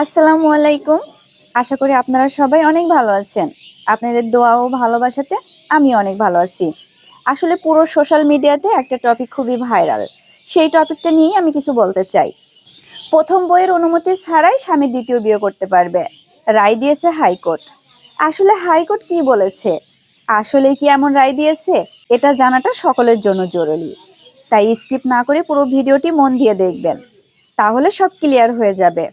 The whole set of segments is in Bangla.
আসসালামু আলাইকুম। আশা করি আপনারা সবাই অনেক ভালো আছেন। আপনাদের দোয়া ও ভালোবাসাতে আমি অনেক ভালো আছি। আসলে পুরো সোশ্যাল মিডিয়াতে একটা টপিক খুবই ভাইরাল। সেই টপিকটা নিয়েই আমি কিছু বলতে চাই। প্রথম বইয়ের অনুমতি ছাড়াই স্বামী দ্বিতীয় বিয়ে করতে পারবে। রায় দিয়েছে হাইকোর্ট। আসলে হাইকোর্ট কি বলেছে? আসলে কি এমন রায় দিয়েছে? এটা জানাটা সকলের জন্য জরুরি। তাই স্কিপ না করে পুরো ভিডিওটি মন দিয়ে দেখবেন। তাহলে সব ক্লিয়ার হয়ে যাবে।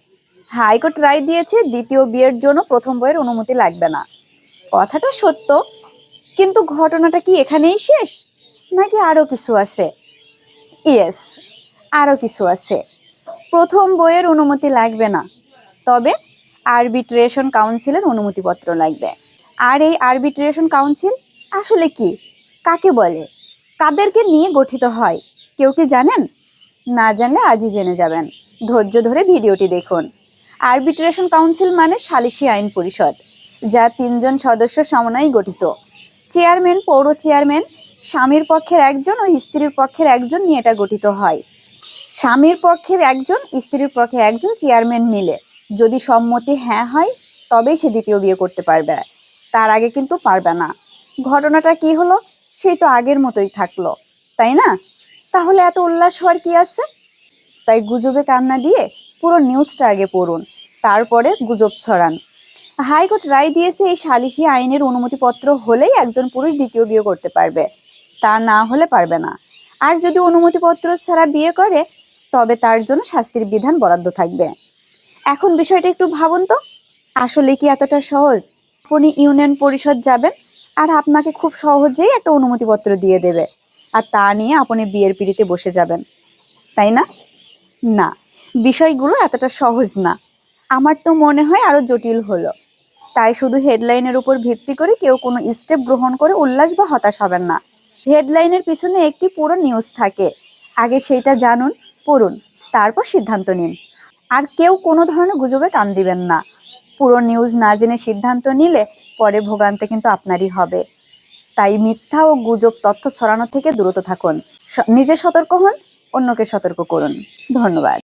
হাইকোর্ট রায় দিয়েছে, দ্বিতীয় বিয়ের জন্য প্রথম বইয়ের অনুমতি লাগবে না। কথাটা সত্য, কিন্তু ঘটনাটা কি এখানেই শেষ? নাকি আরও কিছু আছে? ইয়েস আরও কিছু আছে। প্রথম বইয়ের অনুমতি লাগবে না, তবে আরবিট্রেশন কাউন্সিলের অনুমতিপত্র লাগবে। আর এই আরবিট্রেশন কাউন্সিল আসলে কি? কাকে বলে? কাদেরকে নিয়ে গঠিত হয়? কেউ কি জানেন? না জানলে আজই জেনে যাবেন। ধৈর্য ধরে ভিডিওটি দেখুন। আরবিট্রেশন কাউন্সিল মানে সালিসি আইন পরিষদ, যা তিনজন সদস্য সমন্বয়ে গঠিত। চেয়ারম্যান পৌর চেয়ারম্যান স্বামীর পক্ষের একজন ও স্ত্রীর পক্ষের একজন নিয়ে এটা গঠিত হয়। স্বামীর পক্ষের একজন, স্ত্রীর পক্ষের একজন চেয়ারম্যান মিলে। যদি সম্মতি হ্যাঁ হয়, তবেই সে দ্বিতীয় বিয়ে করতে পারবে। তার আগে কিন্তু পারবে না। ঘটনাটা কি হলো? সেই তো আগের মতোই থাকল, তাই না? তাহলে এত উল্লাস হওয়ার কি আছে? তাই গুজবে কান্না দিয়ে পুরো নিউজটা আগে পড়ুন, তারপরে গুজব ছড়ান। হাইকোর্ট রায় দিয়েছে এই সালিসি আইনের অনুমতিপত্র হলেই একজন পুরুষ দ্বিতীয় বিয়ে করতে পারবে, তা না হলে পারবে না। আর যদি অনুমতিপত্র ছাড়া বিয়ে করে, তবে তার জন্য শাস্তির বিধান বরাদ্দ থাকবে। এখন বিষয়টা একটু ভাবুন তো, আসলে কি এতটা সহজ? আপনি ইউনিয়ন পরিষদ যাবেন, আর আপনাকে খুব সহজেই একটা অনুমতিপত্র দিয়ে দেবে, আর তা নিয়ে আপনি বিয়ের পিড়িতে বসে যাবেন, তাই না? না, বিষয়গুলো এতটা সহজ না। আমার তো মনে হয় আরও জটিল হলো। তাই শুধু হেডলাইনের উপর ভিত্তি করে কেউ কোনো স্টেপ গ্রহণ করে উল্লাস বা হতাশ হবেন না। হেডলাইনের পিছনে একটি পুরো নিউজ থাকে। আগে সেইটা জানুন, পড়ুন, তারপর সিদ্ধান্ত নিন। আর কেউ কোনো ধরনের গুজবে কান দিবেন না। পুরো নিউজ না জেনে সিদ্ধান্ত নিলে পরে ভোগান্তে কিন্তু আপনারই হবে। তাই মিথ্যা ও গুজব তথ্য ছড়ানো থেকে দূরত থাকুন। নিজে সতর্ক হন অন্যকে সতর্ক করুন। ধন্যবাদ।